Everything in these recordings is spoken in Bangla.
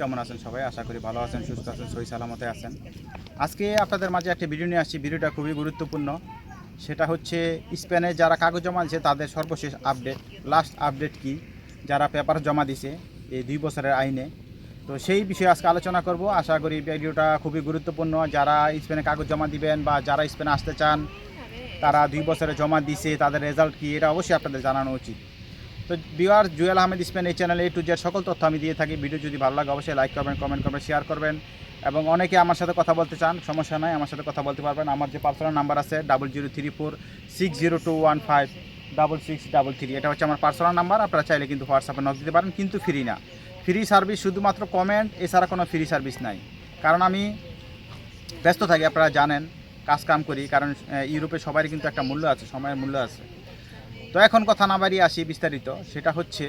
কেমন আছেন সবাই? আশা করি ভালো আছেন, সুস্থ আছেন, সহি সালামতে আছেন। আজকে আপনাদের মাঝে একটা ভিডিও নিয়ে আসছি। ভিডিওটা খুবই গুরুত্বপূর্ণ। সেটা হচ্ছে স্পেনে যারা কাগজ জমা দিয়েছে তাদের সর্বশেষ আপডেট লাস্ট আপডেট কি? যারা পেপার জমা দিছে এই দুই বছরের আইনে। তো সেই বিষয়ে আজকে আলোচনা করব। আশা করি ভিডিওটা খুবই গুরুত্বপূর্ণ। যারা স্পেনে কাগজ জমা দিবেন বা যারা স্পেনে আসতে চান, তারা দুই বছরে জমা দিছে, তাদের রেজাল্ট কি, এটা অবশ্যই আপনাদের জানানো উচিত। তো বিওয়ার জুয়েল আহমেদ স্পেন এই চ্যানেলে টু জেড সকল তথ্য আমি দিয়ে থাকি। ভিডিও যদি ভালো লাগে, অবশ্যই লাইক করবেন, কমেন্ট করবেন, শেয়ার করবেন। এবং অনেকে আমার সাথে কথা বলতে চান, সমস্যা নাই, আমার সাথে কথা বলতে পারবেন। আমার যে পার্সোনাল নাম্বার আছে double zero three four six zero two one five double six double three এটা হচ্ছে আমার পার্সোনাল নাম্বার আপনারা চাইলে কিন্তু হোয়াটসঅ্যাপে নক দিতে পারেন, কিন্তু ফ্রি না। ফ্রি সার্ভিস শুধুমাত্র কমেন্ট এছাড়া কোনো ফ্রি সার্ভিস নাই। কারণ আমি ব্যস্ত থাকি, আপনারা জানেন, কাজ কাম করি, কারণ ইউরোপে সবারই কিন্তু একটা মূল্য আছে, সময়ের মূল্য আছে। তো এখন কথা না বাড়িয়ে আসি বিস্তারিত। সেটা হচ্ছে,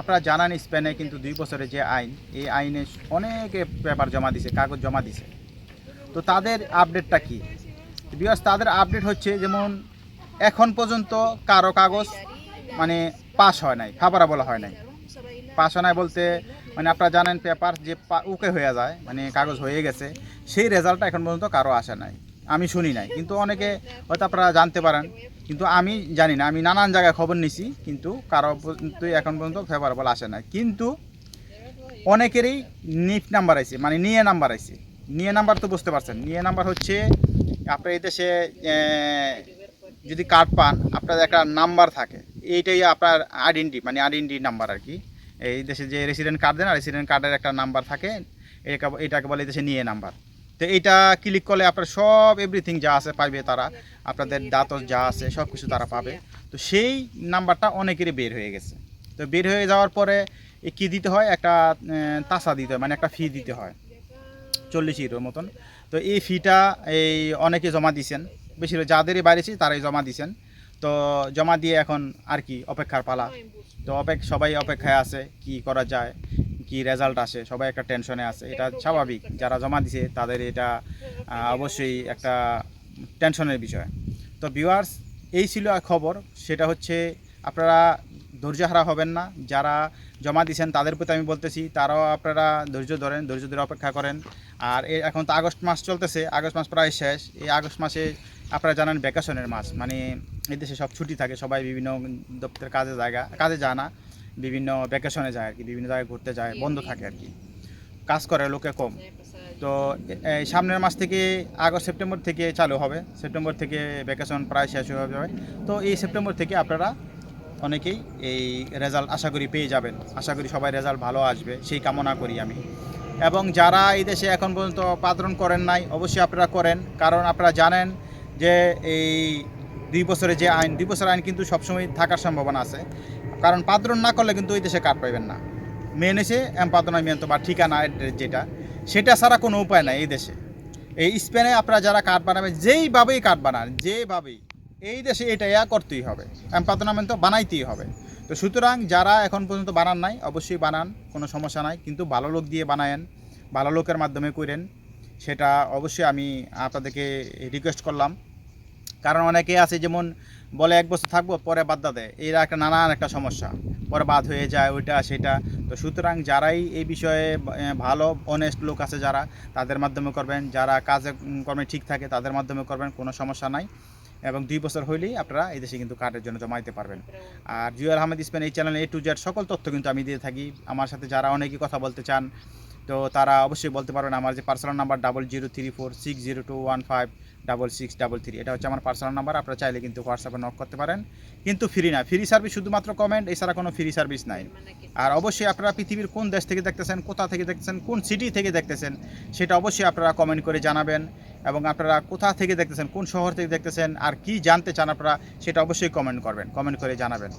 আপনারা জানান স্পেনে কিন্তু দুই বছরের যে আইন, এই আইনে অনেকে পেপার জমা দিছে, কাগজ জমা দিছে। তো তাদের আপডেটটা কি? বিকজ তাদের আপডেট হচ্ছে যেমন, এখন পর্যন্ত কারও কাগজ মানে পাস হয় নাই ফাভারেবল হয় নাই। পাস হয় নাই বলতে মানে আপনারা জানেন পেপার যে উকে হয়ে যায় মানে কাগজ হয়ে গেছে, সেই রেজাল্টটা এখন পর্যন্ত কারও আসে নাই। আমি শুনি নাই। কিন্তু অনেকে হয়তো আপনারা জানতে পারেন। কিন্তু আমি জানি না, আমি নানান জায়গায় খবর নিছি, কিন্তু কারও পর্যন্ত এখন পর্যন্ত ফেভারেবল আসে না কিন্তু অনেকেরই নিট নাম্বার আছে মানে নিয়ে নাম্বার আছে। নিয়ে নাম্বার তো বুঝতে পারছেন। নিয়ে নাম্বার হচ্ছে আপনার এই দেশে যদি কার্ড পান আপনার একটা নাম্বার থাকে। এইটাই আপনার আইডেন্টি মানে আইডেন্টি নাম্বার আর কি। এই দেশে যে রেসিডেন্ট কার্ড দেন রেসিডেন্ট কার্ডের একটা নাম্বার থাকে। এটাকে এটাকে বলে এই দেশে নিয়ে নাম্বার তো এইটা ক্লিক করলে আপনার সব এভরিথিং যা আছে পাইবে তারা, আপনাদের দাঁতস যা আছে সব কিছু তারা পাবে। তো সেই নাম্বারটা অনেকেরই বের হয়ে গেছে। তো বের হয়ে যাওয়ার পরে কী দিতে হয়? একটা তাসা দিতে হয় মানে একটা ফি দিতে হয়। চল্লিশ ইউরোর মতন। তো এই ফিটা এই অনেকে জমা দিয়েছেন বেশিরভাগ যাদেরই বাড়িছি তারাই জমা দিয়েছেন তো জমা দিয়ে এখন আর কি অপেক্ষার পালা। তো অপেক, সবাই অপেক্ষায় আছে, কি করা যায়? কি রেজাল্ট আসে সবাই একটা টেনশনে আছে এটা স্বাভাবিক। যারা জমা দিছে তাদের এটা অবশ্যই একটা টেনশনের বিষয়। তো ভিউয়ার্স এই ছিল খবর। সেটা হচ্ছে আপনারা ধৈর্যহারা হবেন না। যারা জমা দিয়েছেন তাদের প্রতি আমি বলতেছি তারাও আপনারা ধৈর্য ধরেন ধৈর্য ধরে অপেক্ষা করেন। আর এ- এখন তো আগস্ট মাস চলতেছে আগস্ট মাস প্রায় শেষ। এই আগস্ট মাসে আপনারা জানেন ভ্যাকেশনের মাস। মানে এই দেশে সব ছুটি থাকে সবাই বিভিন্ন দপ্তরের কাজে জায়গা কাজে যায় না। বিভিন্ন ভ্যাকেশনে যায় আর কি বিভিন্ন জায়গায় ঘুরতে যায় বন্ধ থাকে আর কি। কাজ করে লোকে কম। তো এই সামনের মাস থেকে আগস্ট সেপ্টেম্বর থেকে চালু হবে। সেপ্টেম্বর থেকে ভ্যাকেশন প্রায় শেষ হয়ে যাবে। তো এই সেপ্টেম্বর থেকে আপনারা অনেকেই এই রেজাল্ট আশা করি পেয়ে যাবেন। আশা করি সবাই রেজাল্ট ভালো আসবে সেই কামনা করি আমি। এবং যারা এই দেশে এখন পর্যন্ত পাত্রণ করেন নাই অবশ্যই আপনারা করেন। কারণ আপনারা জানেন যে এই দুই বছরের যে আইন দুই বছর আইন কিন্তু সবসময় থাকার সম্ভাবনা আছে। কারণ পাত্রণ না করলে কিন্তু ওই দেশে কার্ড পাইবেন না। মেন এসে এম্পাতনামিয়ন্ত বা ঠিকানা address যেটা, সেটা ছাড়া কোনো উপায় নাই এই দেশে। এই স্পেনে আপনারা যারা কার্ড বানাবেন যেইভাবেই কার্ড বানান যেভাবেই এই দেশে এটা ইয়া করতেই হবে। এম্পাতনামেন্ট বানাইতেই হবে। তো সুতরাং যারা এখন পর্যন্ত বানান নাই, অবশ্যই বানান, কোনো সমস্যা নাই। কিন্তু ভালো লোক দিয়ে বানায়েন, ভালো লোকের মাধ্যমে করেন, সেটা অবশ্যই আমি আপনাদেরকে রিকোয়েস্ট করলাম। কারণ অনেকে আছে, যেমন বলে এক বছর থাকব, পরে বাদ দেয়। এরা একটা নানান একটা সমস্যা। পরে বাদ হয়ে যায়, ওইটা, সেটা। তো সুতরাং যারাই এই বিষয়ে ভালো অনেস্ট লোক আছে যারা, তাদের মাধ্যমে করবেন। যারা কাজে কর্মে ঠিক থাকে, তাদের মাধ্যমে করবেন, কোনো সমস্যা নাই। এবং দুই বছর হইলেই আপনারা এই দেশে কিন্তু কার্ডের জন্য জমা দিতে পারবেন। আর জুয়েল আহমেদ স্পেন এই চ্যানেলে এ টু জেড সকল তথ্য কিন্তু আমি দিয়ে থাকি। আমার সাথে যারা অনেকেই কথা বলতে চান তো তারা অবশ্যই বলতে পারবেন আমার যে personal number double zero three four six zero two one five double six double three এটা হচ্ছে আমার পার্সোনাল নাম্বার আপনারা চাইলে কিন্তু হোয়াটসঅ্যাপে নক করতে পারেন। কিন্তু ফ্রি না ফ্রি সার্ভিস শুধুমাত্র কমেন্ট এছাড়া কোনো ফ্রি সার্ভিস নাই। আর অবশ্যই আপনারা পৃথিবীর কোন দেশ থেকে দেখতেছেন, কোথা থেকে দেখতেছেন, কোন সিটি থেকে দেখতেছেন, সেটা অবশ্যই আপনারা কমেন্ট করে জানাবেন। এবং আপনারা কোথা থেকে দেখতেছেন, কোন শহর থেকে দেখতেছেন, আর কি জানতে চান আপনারা, সেটা অবশ্যই কমেন্ট করবেন কমেন্ট করে জানাবেন।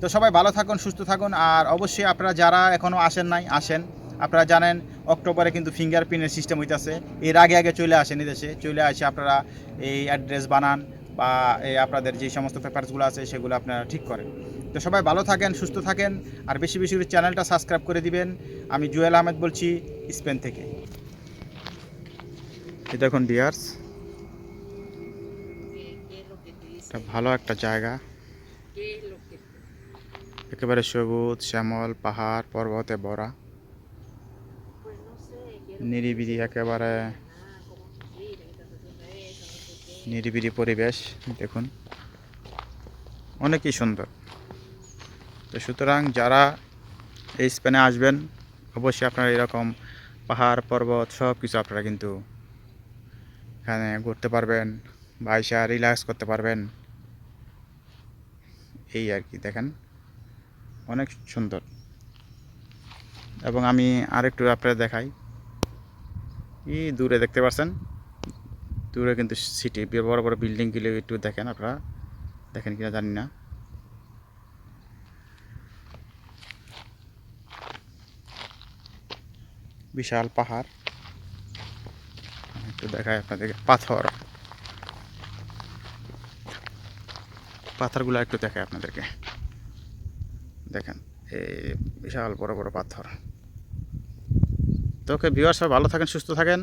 তো সবাই ভালো থাকুন, সুস্থ থাকুন। আর অবশ্যই আপনারা যারা এখনও আসেন নাই, আসেন। আপনারা জানেন, অক্টোবরে কিন্তু ফিঙ্গারপ্রিন্টের সিস্টেম হইতেছে। এর আগে আগে চলে আসেন দেশে। চলে আসে আপনারা এই অ্যাড্রেস বানান বা এই আপনাদের যে সমস্ত পেপারসগুলো আছে, সেগুলো আপনারা ঠিক করেন। তো সবাই ভালো থাকেন, সুস্থ থাকেন, আর বেশি বেশি করে চ্যানেলটা সাবস্ক্রাইব করে দিবেন। আমি জুয়েল আহমেদ বলছি, স্পেন থেকে। এই দেখুন ডিয়ার্স এটা ভালো একটা জায়গা। একেবারে সবুজ, শ্যামল, পাহাড়, পর্বতে ভরা। নিরিবিলি, একেবারে নিরিবিলি পরিবেশ, দেখুন। অনেকই সুন্দর। তো সুতরাং যারা এই স্পেনে আসবেন, অবশ্যই আপনারা এরকম পাহাড়, পর্বত সব কিছু আপনারা কিন্তু এখানে ঘুরতে পারবেন বা এসে রিল্যাক্স করতে পারবেন। এই আর কি, দেখেন। অনেক সুন্দর। এবং আমি আরেকটু আপনাদের দেখাই। এই দূরে দেখতে পাচ্ছেন? দূরে কিন্তু সিটি বড় বড় বিল্ডিংগুলো একটু দেখেন আপনারা। দেখেন কিনা জানি না। বিশাল পাহাড়। একটু দেখায় আপনাদেরকে। পাথর। পাথরগুলো একটু দেখায় আপনাদেরকে। দেখেন, এই বিশাল বড় বড় পাথর। তো ওকে ভিউয়ার সব ভালো থাকেন সুস্থ থাকেন।